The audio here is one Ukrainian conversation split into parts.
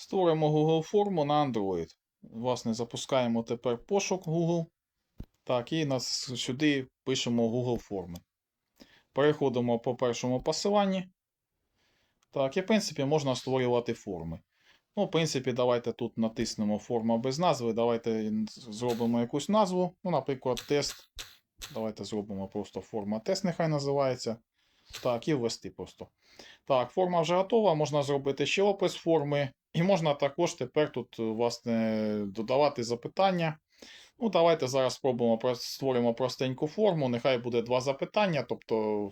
Створимо Google форму на Android. Власне, запускаємо тепер пошук Google. Так, і нас сюди пишемо Google форми. Переходимо по першому посиланні. Так, і в принципі можна створювати форми. Ну, в принципі, давайте тут натиснемо форма без назви. Давайте зробимо якусь назву. Ну, наприклад, тест. Давайте зробимо просто форма тест, нехай називається. Так, і ввести просто. Так, форма вже готова. Можна зробити ще опис форми. І можна також тепер тут, власне, додавати запитання. Ну, давайте зараз спробуємо створимо простеньку форму. Нехай буде два запитання. Тобто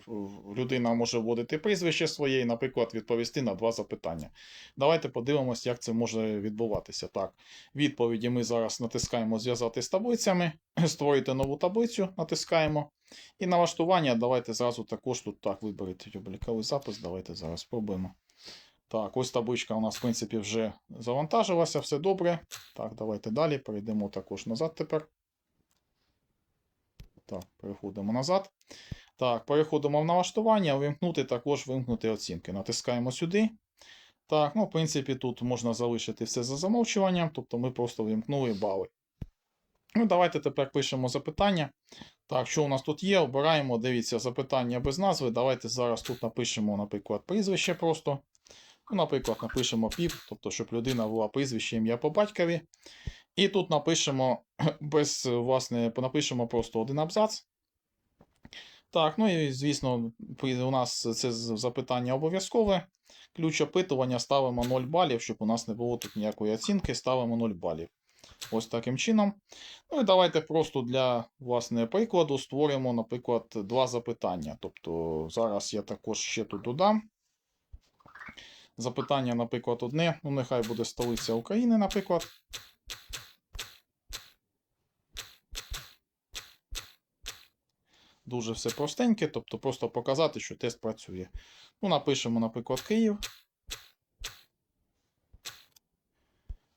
людина може вводити прізвище своє і, наприклад, відповісти на два запитання. Давайте подивимось, як це може відбуватися. Так, відповіді ми зараз натискаємо зв'язати з таблицями, створити нову таблицю, натискаємо. І налаштування давайте зразу також тут так виберіть обліковий запис. Давайте зараз спробуємо. Так, ось табличка у нас, в принципі, вже завантажилася, все добре. Так, давайте далі. Перейдемо також назад тепер. Так, переходимо назад. Так, переходимо в налаштування, вимкнути також вимкнути оцінки. Натискаємо сюди. Так, ну, в принципі, тут можна залишити все за замовчуванням, тобто ми просто вимкнули бали. Ну, давайте тепер пишемо запитання. Так, що у нас тут є? Обираємо, дивіться, запитання без назви. Давайте зараз тут напишемо, наприклад, прізвище просто. Наприклад, напишемо піп, тобто, щоб людина була прізвище ім'я по батькові. І тут напишемо без, власне, напишемо просто один абзац. Так, ну і звісно, у нас це запитання обов'язкове. Ключ опитування ставимо 0 балів, щоб у нас не було тут ніякої оцінки, ставимо 0 балів. Ось таким чином. Ну і давайте просто для власне прикладу створимо, наприклад, два запитання. Тобто зараз я також ще тут додам. Запитання, наприклад, одне. Ну, нехай буде столиця України, наприклад. Дуже все простеньке, тобто просто показати, що тест працює. Ну, напишемо, наприклад, Київ.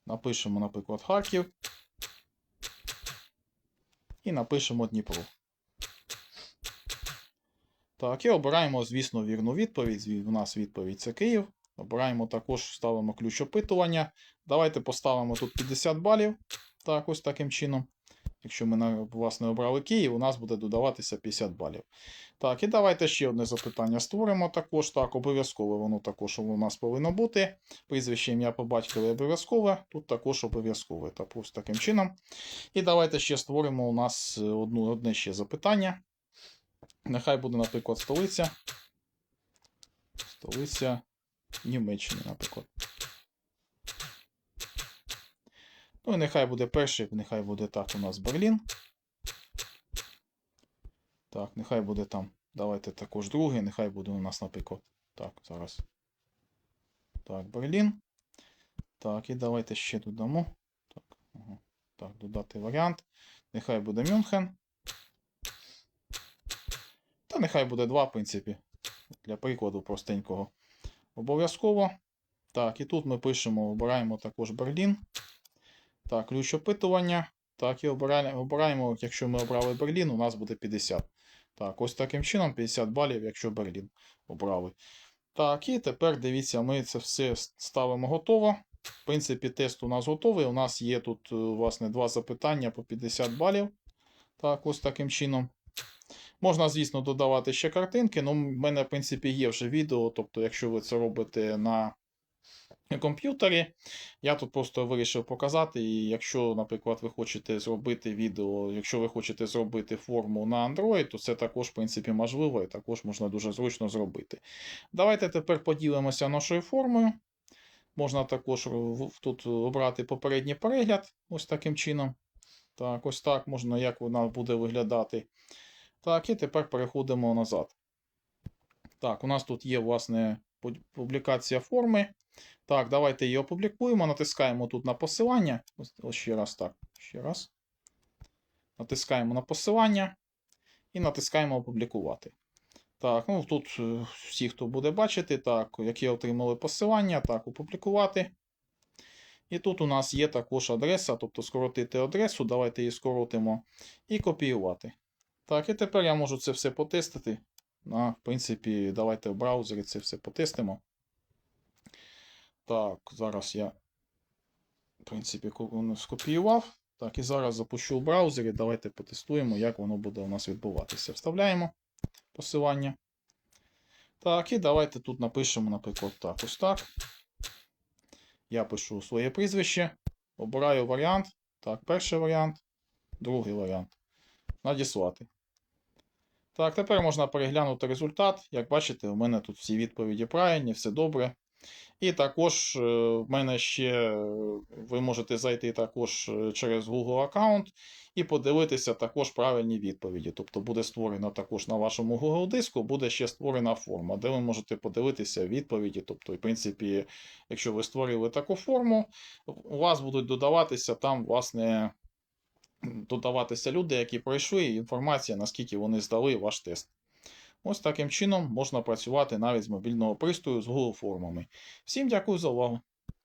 Напишемо, наприклад, Харків. І напишемо Дніпро. Так, і обираємо, звісно, вірну відповідь. У нас відповідь це Київ. Обираємо також, ставимо ключ опитування. Давайте поставимо тут 50 балів. Так, ось таким чином. Якщо ми власне обрали Київ, у нас буде додаватися 50 балів. Так, і давайте ще одне запитання створимо також. Так, обов'язково воно також у нас повинно бути. Прізвище ім'я по батькові обов'язкове. Тут також обов'язкове. Та ось таким чином. І давайте ще створимо у нас е, одну, одне ще запитання. Нехай буде, наприклад, столиця. Столиця Німеччини, наприклад. Ну і нехай буде перший, нехай буде так у нас Берлін. Так, нехай буде там. Давайте також другий, нехай буде у нас, наприклад. Так, зараз. Так, Берлін. Так, і давайте ще додамо. Так, ага. так, додати варіант. Нехай буде Мюнхен. Та нехай буде два, в принципі. Для прикладу простенького. Обов'язково. Так, і тут ми пишемо, обираємо також Берлін. Так, ключ опитування. Так, і обираємо, якщо ми обрали Берлін, у нас буде 50. Так, ось таким чином 50 балів, якщо Берлін обрали. Так, і тепер дивіться, ми це все ставимо готово. В принципі, тест у нас готовий. У нас є тут, е, власне, два запитання по 50 балів. Так, ось таким чином. Можна, звісно, додавати ще картинки. Ну, в мене, в принципі, є вже відео. Тобто, якщо ви це робите на комп'ютері, я тут просто вирішив показати. І якщо, наприклад, ви хочете зробити відео, якщо ви хочете зробити форму на Android, то це також, в принципі, можливо і також можна дуже зручно зробити. Давайте тепер поділимося нашою формою. Можна також тут обрати попередній перегляд, ось таким чином. Так, ось так можна, як вона буде виглядати. Так, і тепер переходимо назад. Так, у нас тут є, власне, публікація форми. Так, давайте її опублікуємо. Натискаємо тут на посилання. Ось, ще раз так. Ще раз. Натискаємо на посилання і натискаємо опублікувати. Так, ну тут е, всі, хто буде бачити, так, які отримали посилання, так, опублікувати. І тут у нас є також адреса, тобто скоротити адресу, давайте її скоротимо і копіювати. Так, і тепер я можу це все потестити. На, в принципі, давайте в браузері це все потестимо. Так, зараз я в принципі, скопіював. Так, і зараз запущу в браузері. Давайте потестуємо, як воно буде у нас відбуватися. Вставляємо посилання. Так, і давайте тут напишемо, наприклад, так, ось так. Я пишу своє прізвище, обираю варіант. Так, перший варіант, другий варіант. Надіслати. Так, тепер можна переглянути результат. Як бачите, у мене тут всі відповіді правильні, все добре. І також е, в мене ще е, ви можете зайти також е, через Google аккаунт і подивитися також правильні відповіді. Тобто буде створена також на вашому Google диску, буде ще створена форма, де ви можете подивитися відповіді. Тобто, в принципі, якщо ви створили таку форму, у вас будуть додаватися там, власне, додаватися люди, які пройшли, і інформація, наскільки вони здали ваш тест. Ось таким чином можна працювати навіть з мобільного пристрою з Google формами. Всім дякую за увагу.